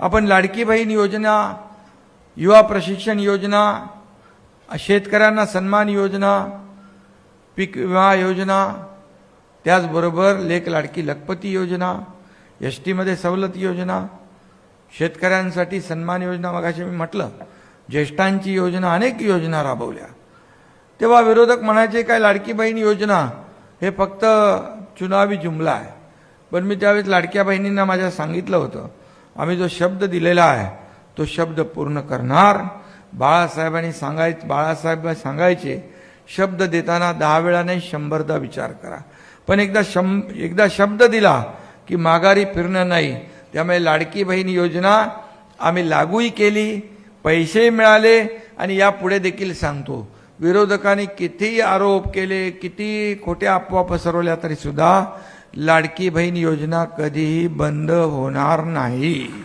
आपण लाडकी बहीण योजना युवा प्रशिक्षण योजना शेतकऱ्यांना सन्मान योजना पीक विमा योजना त्याचबरोबर लेख लाडकी लखपती योजना एस टीमध्ये सवलत योजना शेतकऱ्यांसाठी सन्मान योजना मगाशी मी म्हटलं ज्येष्ठांची योजना अनेक योजना राबवल्या. तेव्हा विरोधक म्हणायचे काय लाडकी बहीण योजना हे फक्त चुनावी जुमला आहे. पण मी त्यावेळेस लाडक्या बहिणींना माझ्या सांगितलं होतं. आम्ही जो शब्द दिलेला आहे तो शब्द पूर्ण करणार. बाळासाहेबांनी सांगाय बाळासाहेब सांगायचे शब्द देताना दहा वेळा नाही शंभरदा विचार करा. पण एकदा शं एकदा शब्द दिला की माघारी फिरणं नाही त्यामुळे लाडकी बहीण योजना आम्ही लागूही केली पैसेही मिळाले आणि यापुढे देखील सांगतो. विरोधकांनी कितीही आरोप केले किती खोट्या अफवा पसरवल्या तरीसुद्धा लाडकी बहीण योजना कधीही बंद होणार नाही.